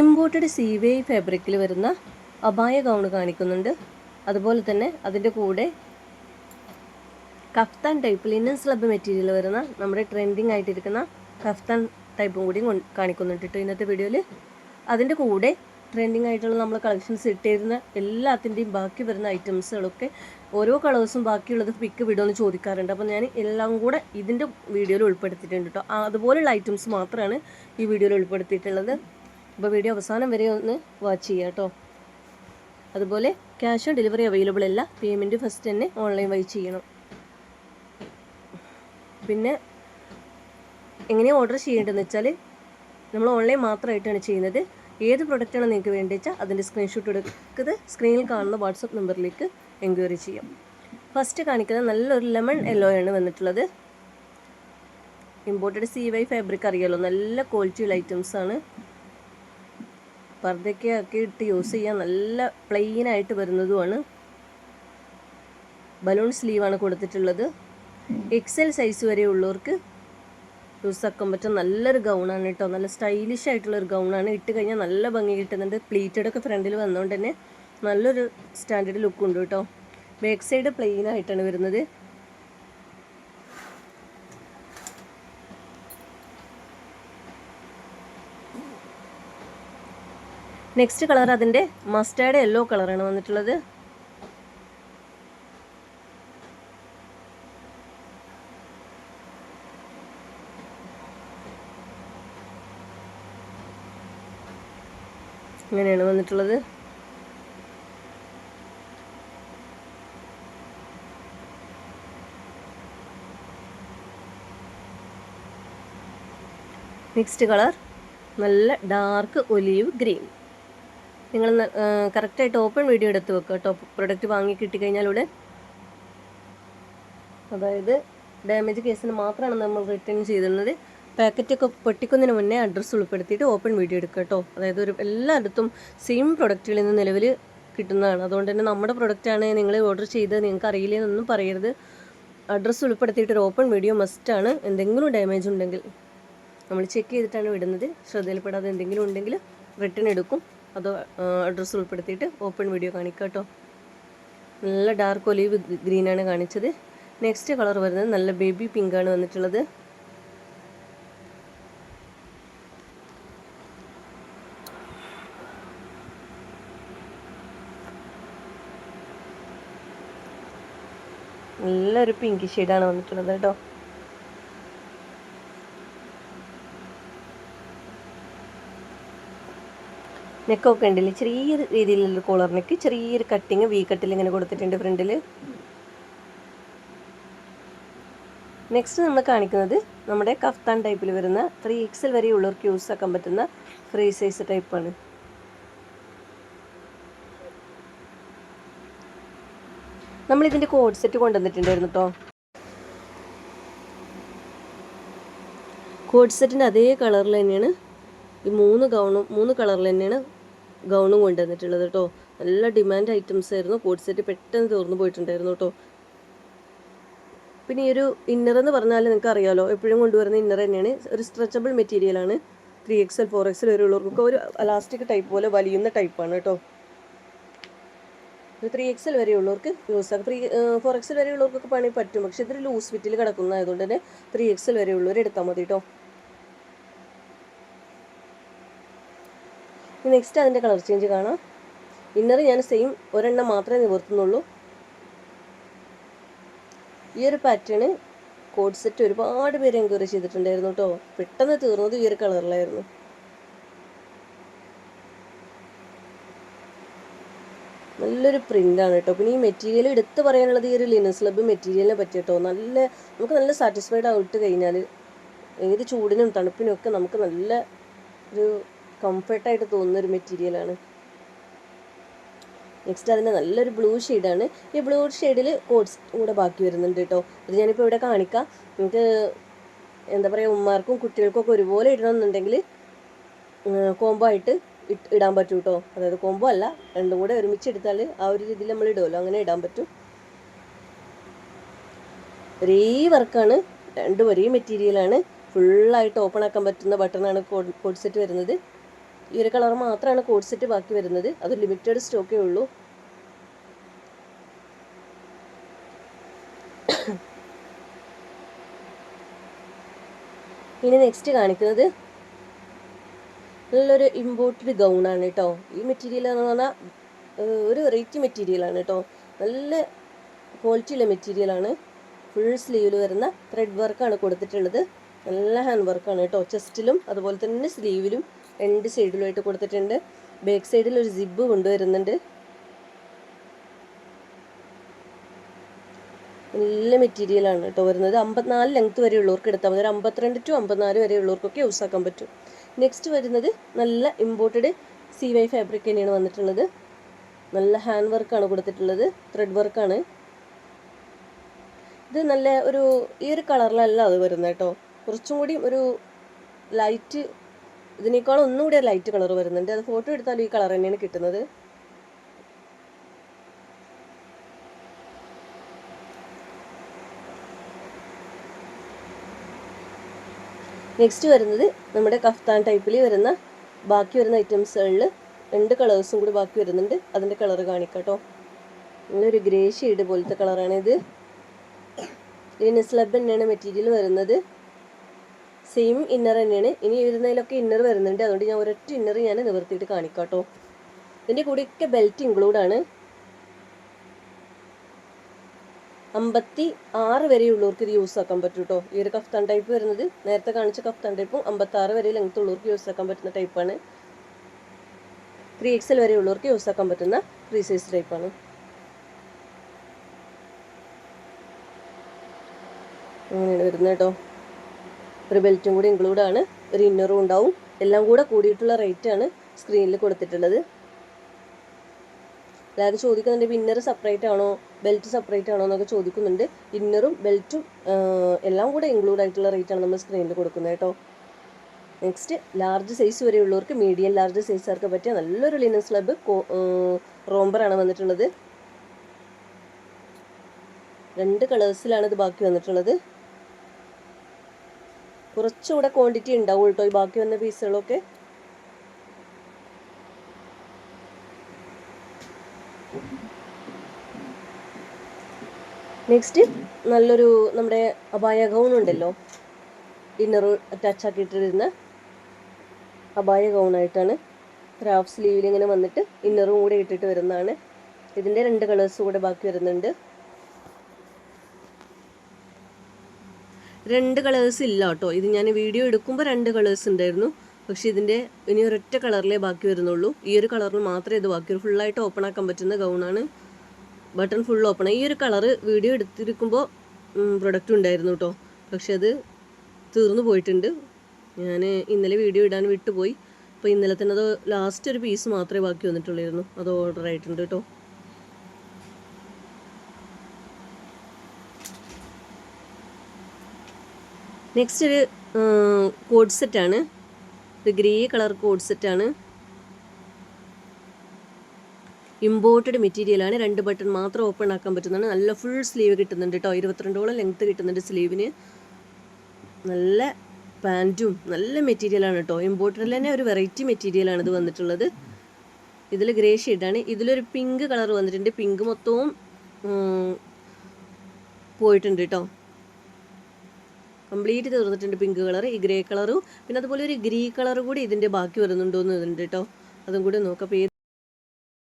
Imported C V I ഫാബ്രിക്കിൽ വരുന്ന അബായ gown കാണിക്കുന്നുണ്ട്. അതുപോലെ തന്നെ അതിന്റെ കൂടെ kaftan type linen slub material വരുന്ന നമ്മുടെ ട്രെൻഡിങ് ആയിട്ടിരിക്കുന്ന കഫ്താൻ ടൈപ്പും കൂടി കാണിക്കുന്നുണ്ട് കേട്ടോ ഇന്നത്തെ വീഡിയോയിൽ. അതിന്റെ കൂടെ ട്രെൻഡിങ് ആയിട്ടുള്ള നമ്മൾ കളക്ഷൻസ് ഇട്ടിരുന്ന എല്ലാത്തിന്റെയും ബാക്കി വരുന്ന ഐറ്റംസുകളൊക്കെ ഓരോ കളേഴ്സും ബാക്കിയുള്ളത് പിക്ക് വിടുമെന്ന് ചോദിക്കാറുണ്ട്. അപ്പോൾ ഞാൻ എല്ലാം കൂടെ ഇതിന്റെ വീഡിയോയിൽ ഉൾപ്പെടുത്തിയിട്ടുണ്ട് കേട്ടോ. അതുപോലെയുള്ള ഐറ്റംസ് മാത്രമാണ് ഈ വീഡിയോയിൽ ഉൾപ്പെടുത്തിയിട്ടുള്ളത്. അപ്പോൾ വീഡിയോ അവസാനം വരെ ഒന്ന് വാച്ച് ചെയ്യാം കേട്ടോ അതുപോലെ ക്യാഷ് ഓൺ ഡെലിവറി അവൈലബിൾ അല്ല. പേയ്മെന്റ് ഫസ്റ്റ് തന്നെ ഓൺലൈൻ വഴി ചെയ്യണം. പിന്നെ എങ്ങനെയാണ് ഓർഡർ ചെയ്യേണ്ടതെന്ന് വെച്ചാൽ നമ്മൾ ഓൺലൈൻ മാത്രമായിട്ടാണ് ചെയ്യുന്നത്. ഏത് പ്രൊഡക്റ്റാണ് നിങ്ങൾക്ക് വേണ്ടി വെച്ചാൽ അതിന്റെ സ്ക്രീൻഷോട്ട് എടുക്കുന്നത് സ്ക്രീനിൽ കാണുന്ന വാട്സപ്പ് നമ്പറിലേക്ക് എൻക്വയറി ചെയ്യാം. ഫസ്റ്റ് കാണിക്കുന്നത് നല്ലൊരു ലെമൺ യെല്ലോ ആണ് വന്നിട്ടുള്ളത്. ഇമ്പോർട്ടഡ് സി വൈ ഫാബ്രിക് അറിയാലോ? നല്ല ക്വാളിറ്റിയുള്ള ഐറ്റംസ് ആണ് പർദ്ദയ്ക്ക് ഒക്കെ ഇട്ട് യൂസ് ചെയ്യാൻ നല്ല പ്ലെയിൻ ആയിട്ട് വരുന്നതുമാണ്. ബലൂൺ സ്ലീവാണ് കൊടുത്തിട്ടുള്ളത്. എക്സൽ സൈസ് വരെ ഉള്ളവർക്ക് യൂസ് ആക്കാൻ പറ്റും നല്ലൊരു ഗൗണാണ് കേട്ടോ നല്ല സ്റ്റൈലിഷ് ആയിട്ടുള്ളൊരു ഗൗണാണ് ഇട്ട് കഴിഞ്ഞാൽ നല്ല ഭംഗി കിട്ടുന്നുണ്ട്. പ്ലീറ്റഡൊക്കെ ഫ്രണ്ടിൽ വന്നുകൊണ്ട് തന്നെ നല്ലൊരു സ്റ്റാൻഡേർഡ് ലുക്കുണ്ട് കേട്ടോ ബാക്ക് സൈഡ് പ്ലെയിൻ ആയിട്ടാണ് വരുന്നത്. നെക്സ്റ്റ് കളർ അതിന്റെ മസ്റ്റേഡ് യെല്ലോ കളറാണ് വന്നിട്ടുള്ളത്. ഇങ്ങനെയാണ് വന്നിട്ടുള്ളത്. നെക്സ്റ്റ് കളർ നല്ല ഡാർക്ക് ഒലീവ് ഗ്രീൻ നിങ്ങൾ കറക്റ്റായിട്ട് ഓപ്പൺ വീഡിയോ എടുത്ത് വെക്കുക കേട്ടോ. പ്രൊഡക്റ്റ് വാങ്ങി കിട്ടിക്കഴിഞ്ഞാൽ ഉടൻ അതായത് ഡാമേജ് കേസിന് മാത്രമാണ് നമ്മൾ റിട്ടേൺ ചെയ്തിരുന്നത്. പാക്കറ്റൊക്കെ പൊട്ടിക്കുന്നതിന് മുന്നേ അഡ്രസ്സ് ഉൾപ്പെടുത്തിയിട്ട് ഓപ്പൺ വീഡിയോ എടുക്കുക കേട്ടോ. അതായത് ഒരു എല്ലായിടത്തും സെയിം പ്രൊഡക്റ്റുകൾ ഇന്ന് നിലവിൽ കിട്ടുന്നതാണ്. അതുകൊണ്ട് തന്നെ നമ്മുടെ പ്രൊഡക്റ്റാണ് നിങ്ങൾ ഓർഡർ ചെയ്തത് നിങ്ങൾക്ക് അറിയില്ലെന്നൊന്നും പറയരുത്. അഡ്രസ്സ് ഉൾപ്പെടുത്തിയിട്ട് ഒരു ഓപ്പൺ വീഡിയോ മസ്റ്റാണ് എന്തെങ്കിലും ഡാമേജ് ഉണ്ടെങ്കിൽ നമ്മൾ ചെക്ക് ചെയ്തിട്ടാണ് വിടുന്നത്. ശ്രദ്ധയിൽപ്പെടാതെ എന്തെങ്കിലും ഉണ്ടെങ്കിൽ റിട്ടേൺ എടുക്കും. അതോ അഡ്രസ്സ് ഉൾപ്പെടുത്തിയിട്ട് ഓപ്പൺ വീഡിയോ കാണിക്കാം കേട്ടോ നല്ല ഡാർക്ക് ഒലീവ് ഗ്രീനാണ് കാണിച്ചത്. നെക്സ്റ്റ് കളർ വരുന്നത് നല്ല ബേബി പിങ്കാണ് വന്നിട്ടുള്ളത്. നല്ലൊരു പിങ്ക് ഷെയ്ഡാണ് വന്നിട്ടുള്ളത് കേട്ടോ നെക്കൊക്കെ ഉണ്ടല്ലേ? ചെറിയൊരു രീതിയിലുള്ള കോളർ ചെറിയൊരു കട്ടിങ് വി കട്ടിൽ ഇങ്ങനെ കൊടുത്തിട്ടുണ്ട് ഫ്രണ്ടിൽ നെക്സ്റ്റ് നമ്മൾ കാണിക്കുന്നത് നമ്മുടെ കഫ്താൻ ടൈപ്പിൽ വരുന്ന ത്രീ എക്സൽ വരെ ഉള്ളവർക്ക് യൂസ് ആക്കാൻ പറ്റുന്ന ഫ്രീ സൈസ് ടൈപ്പാണ് നമ്മളിതിന്റെ കോഡ് സെറ്റ് കൊണ്ടുവന്നിട്ടുണ്ടായിരുന്നു കേട്ടോ കോഡ് സെറ്റിന്റെ അതേ കളറിൽ തന്നെയാണ് ഈ മൂന്ന് ഗൗണും മൂന്ന് കളറിൽ തന്നെയാണ് ഗൗണും കൊണ്ടുവന്നിട്ടുള്ളത് കേട്ടോ നല്ല ഡിമാൻഡ് ഐറ്റംസ് ആയിരുന്നു. കോഡ് സെറ്റ് പെട്ടെന്ന് തീർന്നു പോയിട്ടുണ്ടായിരുന്നു കേട്ടോ പിന്നെ ഈ ഒരു ഇന്നർ എന്ന് പറഞ്ഞാൽ നിങ്ങൾക്ക് അറിയാലോ എപ്പോഴും കൊണ്ടുവരുന്ന ഇന്നർ തന്നെയാണ്. ഒരു സ്ട്രെച്ചബിൾ മെറ്റീരിയലാണ് ത്രീ എക്സൽ ഫോർ എക്സൽ വരെ ഉള്ളവർക്കൊക്കെ ഒരു അലാസ്റ്റിക് ടൈപ്പ് പോലെ വലിയുന്ന ടൈപ്പാണ് കേട്ടോ ഒരു ത്രീ എക്സൽ വരെ ഉള്ളവർക്ക് യൂസ് ആക്കാം. ത്രീ ഫോർ എക്സൽ വരെ ഉള്ളവർക്കൊക്കെ പണി പറ്റും. പക്ഷേ ഇതൊരു ലൂസ് ഫിറ്റിൽ കിടക്കുന്നതായതുകൊണ്ട് തന്നെ ത്രീ എക്സൽ വരെ ഉള്ളവർ എടുത്താൽ മതി കേട്ടോ നെക്സ്റ്റ് അതിന്റെ കളർ ചേഞ്ച് കാണാം. ഇന്നർ ഞാൻ സെയിം ഒരെണ്ണം മാത്രമേ നിവർത്തുന്നുള്ളൂ. ഈ ഒരു പാറ്റേൺ കോഡ് സെറ്റ് ഒരുപാട് പേര് എൻക്വയറി ചെയ്തിട്ടുണ്ടായിരുന്നു കേട്ടോ പെട്ടെന്ന് തീർന്നത് ഈ ഒരു കളറിലായിരുന്നു നല്ലൊരു പ്രിന്റാണ് കേട്ടോ പിന്നെ ഈ മെറ്റീരിയൽ എടുത്ത് പറയാനുള്ളത് ഈ ഒരു ലിനൻ സ്ലബ് മെറ്റീരിയലിനെ പറ്റി കേട്ടോ നല്ല നമുക്ക് നല്ല സാറ്റിസ്ഫൈഡ് ആയിട്ട് കഴിഞ്ഞാൽ ഏത് ചൂടിനും തണുപ്പിനും ഒക്കെ നമുക്ക് നല്ല ഒരു കംഫർട്ടായിട്ട് തോന്നുന്ന ഒരു മെറ്റീരിയലാണ് നെക്സ്റ്റ് അതിന്റെ നല്ലൊരു ബ്ലൂ ഷെയ്ഡാണ് ഈ ബ്ലൂ ഷെയ്ഡിൽ കോഡ്സ് കൂടെ ബാക്കി വരുന്നുണ്ട് കേട്ടോ അത് ഞാനിപ്പോൾ ഇവിടെ കാണിക്കാം. നിങ്ങൾക്ക് എന്താ പറയുക ഉമ്മമാർക്കും കുട്ടികൾക്കൊക്കെ ഒരുപോലെ ഇടണമെന്നുണ്ടെങ്കിൽ കോംബോ ആയിട്ട് ഇടാൻ പറ്റും കേട്ടോ അതായത് കോംബോ അല്ല രണ്ടും കൂടെ ഒരുമിച്ച് എടുത്താൽ ആ ഒരു രീതിയിൽ നമ്മൾ ഇടുമല്ലോ അങ്ങനെ ഇടാൻ പറ്റും. ഒരേ വർക്കാണ് രണ്ടും ഒരേ മെറ്റീരിയലാണ് ഫുള്ളായിട്ട് ഓപ്പൺ ആക്കാൻ പറ്റുന്ന ബട്ടണാണ് കോഡ് കോഡ് സെറ്റ് വരുന്നത്. ഈ ഒരു കളർ മാത്രമാണ് കോഡ് സെറ്റ് ബാക്കി വരുന്നത്. അത് ലിമിറ്റഡ് സ്റ്റോക്കേ ഉള്ളൂ. ഇനി നെക്സ്റ്റ് കാണിക്കുന്നത് നല്ലൊരു ഇമ്പോർട്ടഡ് ആണ് കേട്ടോ ഈ മെറ്റീരിയൽ എന്ന് പറഞ്ഞാൽ ഒരു വെറൈറ്റി മെറ്റീരിയലാണ് കേട്ടോ നല്ല ക്വാളിറ്റിയുള്ള മെറ്റീരിയലാണ് ഫുൾ സ്ലീവിൽ വരുന്ന ത്രെഡ് വർക്കാണ് കൊടുത്തിട്ടുള്ളത്. നല്ല ഹാൻഡ് വർക്കാണ് കേട്ടോ ചെസ്റ്റിലും അതുപോലെ തന്നെ സ്ലീവിലും രണ്ട് സൈഡിലുമായിട്ട് കൊടുത്തിട്ടുണ്ട്. ബാക്ക് സൈഡിൽ ഒരു സിബ് കൊണ്ടുവരുന്നുണ്ട്. നല്ല മെറ്റീരിയലാണ് കേട്ടോ വരുന്നത്. അമ്പത്തിനാല് ലെങ്ത് വരെ ഉള്ളവർക്ക് എടുത്താൽ മതി. ഒരു അമ്പത്തിരണ്ട് ടു അമ്പത്തിനാല് വരെ ഉള്ളവർക്കൊക്കെ യൂസ് ആക്കാൻ പറ്റും. നെക്സ്റ്റ് വരുന്നത് നല്ല ഇമ്പോർട്ടഡ് സി വൈ ഫാബ്രിക് തന്നെയാണ് വന്നിട്ടുള്ളത്. നല്ല ഹാൻഡ് വർക്കാണ് കൊടുത്തിട്ടുള്ളത്. ത്രെഡ് വർക്കാണ് ഇത് നല്ല ഒരു ഈ ഒരു കളറിലല്ല അത് വരുന്നത് കേട്ടോ. കുറച്ചും കൂടി ഒരു ലൈറ്റ് ഇതിനേക്കാളും ഒന്നുകൂടി ലൈറ്റ് കളർ വരുന്നുണ്ട്. അത് ഫോട്ടോ എടുത്താലും ഈ കളർ തന്നെയാണ് കിട്ടുന്നത്. നെക്സ്റ്റ് വരുന്നത് നമ്മുടെ കഫ്താൻ ടൈപ്പിൽ വരുന്ന ബാക്കി വരുന്ന ഐറ്റംസുകളിൽ രണ്ട് കളേഴ്സും കൂടി ബാക്കി വരുന്നുണ്ട്. അതിന്റെ കളർ കാണിക്കാം കേട്ടോ നല്ലൊരു ഗ്രേ ഷെയ്ഡ് പോലത്തെ കളറാണ് ഇത് ഇതിന് സ്ലബ് തന്നെയാണ് മെറ്റീരിയൽ വരുന്നത്. സെയിം ഇന്നർ തന്നെയാണ്. ഇനി വരുന്നതിലൊക്കെ ഇന്നർ വരുന്നുണ്ട്. അതുകൊണ്ട് ഞാൻ ഒരൊറ്റ ഇന്നർ ഞാൻ നിവർത്തിയിട്ട് കാണിക്കാട്ടോ. ഇതിന്റെ കൂടെയൊക്കെ ബെൽറ്റ് ഇൻക്ലൂഡാണ് അമ്പത്തി ആറ് വരെയുള്ളവർക്ക് ഇത് യൂസ് ആക്കാൻ പറ്റും കേട്ടോ ഈ ഒരു കഫ്താൻ ടൈപ്പ് വരുന്നത്. നേരത്തെ കാണിച്ച കഫ്താൻ ടൈപ്പും അമ്പത്തി ആറ് വരെ ലെങ്ത് ഉള്ളവർക്ക് യൂസ് ആക്കാൻ പറ്റുന്ന ടൈപ്പാണ് ത്രീ എക്സൽ വരെ ഉള്ളവർക്ക് യൂസ് ആക്കാൻ പറ്റുന്ന ത്രീ സൈസ് ടൈപ്പാണ് അങ്ങനെയാണ് വരുന്നത് കേട്ടോ ഒരു ബെൽറ്റും കൂടി ഇൻക്ലൂഡ് ആണ് ഒരു ഇന്നറും ഉണ്ടാവും. എല്ലാം കൂടെ കൂടിയിട്ടുള്ള റേറ്റ് ആണ് സ്ക്രീനിൽ കൊടുത്തിട്ടുള്ളത്. അതായത് ചോദിക്കുന്നുണ്ട് ഇന്നർ സെപ്പറേറ്റ് ആണോ? ബെൽറ്റ് സെപ്പറേറ്റ് ആണോ? എന്നൊക്കെ ചോദിക്കുന്നുണ്ട്. ഇന്നറും ബെൽറ്റും എല്ലാം കൂടെ ഇൻക്ലൂഡ് ആയിട്ടുള്ള റേറ്റ് ആണ് നമ്മൾ സ്ക്രീനിൽ കൊടുക്കുന്നത് കേട്ടോ. നെക്സ്റ്റ് ലാർജ് സൈസ് വരെയുള്ളവർക്ക് മീഡിയം ലാർജ് സൈസുകാർക്ക് പറ്റിയ നല്ലൊരു ലിനൻ സ്ലബ് റോംബറാണ് വന്നിട്ടുള്ളത്. രണ്ട് കളേഴ്സിലാണ് ഇത് ബാക്കി വന്നിട്ടുള്ളത്. കുറച്ചുകൂടെ ക്വാണ്ടിറ്റി ഉണ്ടാവും കേട്ടോ ഈ ബാക്കി വന്ന പീസുകളൊക്കെ നെക്സ്റ്റ് നല്ലൊരു നമ്മുടെ അബായ ഗൗൺ ഉണ്ടല്ലോ. ഇന്നർ അറ്റാച്ച് ആക്കിയിട്ടിരുന്ന അപായ ഗൗണായിട്ടാണ് ഹാഫ് സ്ലീവിൽ ഇങ്ങനെ വന്നിട്ട് ഇന്നറും കൂടെ ഇട്ടിട്ട് വരുന്നതാണ്. ഇതിന്റെ രണ്ട് കളേഴ്സ് കൂടെ ബാക്കി വരുന്നുണ്ട്. രണ്ട് കളേഴ്സ് ഇല്ല കേട്ടോ ഇത് ഞാൻ വീഡിയോ എടുക്കുമ്പോൾ രണ്ട് കളേഴ്സ് ഉണ്ടായിരുന്നു പക്ഷെ ഇതിന്റെ ഇനി ഒരൊറ്റ കളറിലേ ബാക്കി വരുന്നുള്ളൂ. ഈ ഒരു കളറിൽ മാത്രമേ ഇത് ബാക്കി ഫുള്ളായിട്ട് ഓപ്പൺ ആക്കാൻ പറ്റുന്ന ഗൗണാണ് ബട്ടൺ ഫുൾ ഓപ്പൺ ഈ ഒരു കളറ് വീഡിയോ എടുത്തിരിക്കുമ്പോൾ പ്രൊഡക്റ്റ് ഉണ്ടായിരുന്നു കേട്ടോ പക്ഷെ അത് തീർന്നു പോയിട്ടുണ്ട്. ഞാൻ ഇന്നലെ വീഡിയോ ഇടാൻ വിട്ടുപോയി. അപ്പോൾ ഇന്നലെ തന്നെ അത് ലാസ്റ്റ് ഒരു പീസ് മാത്രമേ ബാക്കി വന്നിട്ടുള്ളായിരുന്നു. അത് ഓർഡർ ആയിട്ടുണ്ട് കേട്ടോ നെക്സ്റ്റ് ഒരു കോഡ് സെറ്റാണ്. ഇത് ഗ്രേ കളർ കോഡ് സെറ്റാണ്. ഇമ്പോർട്ടഡ് മെറ്റീരിയലാണ്. രണ്ട് ബട്ടൺ മാത്രം ഓപ്പൺ ആക്കാൻ പറ്റുന്നതാണ്. നല്ല ഫുൾ സ്ലീവ് കിട്ടുന്നുണ്ട് കേട്ടോ ഇരുപത്തിരണ്ടോളം ലെങ്ത്ത് കിട്ടുന്നുണ്ട് സ്ലീവിന്. നല്ല പാന്റും നല്ല മെറ്റീരിയലാണ് കേട്ടോ ഇമ്പോർട്ടഡിൽ തന്നെ ഒരു വെറൈറ്റി മെറ്റീരിയലാണ് ഇത് വന്നിട്ടുള്ളത്. ഇതിൽ ഗ്രേ ഷെയ്ഡാണ്. ഇതിലൊരു പിങ്ക് കളർ വന്നിട്ടുണ്ട്. പിങ്ക് മൊത്തവും പോയിട്ടുണ്ട് കേട്ടോ കംപ്ലീറ്റ് തീർന്നിട്ടുണ്ട് പിങ്ക് കളർ ഈ ഗ്രേ കളറും പിന്നെ അതുപോലെ ഒരു ഗ്രീ കളർ കൂടി ഇതിന്റെ ബാക്കി വരുന്നുണ്ടോ എന്ന് ഇതുണ്ട് കേട്ടോ അതും കൂടി നോക്കാം.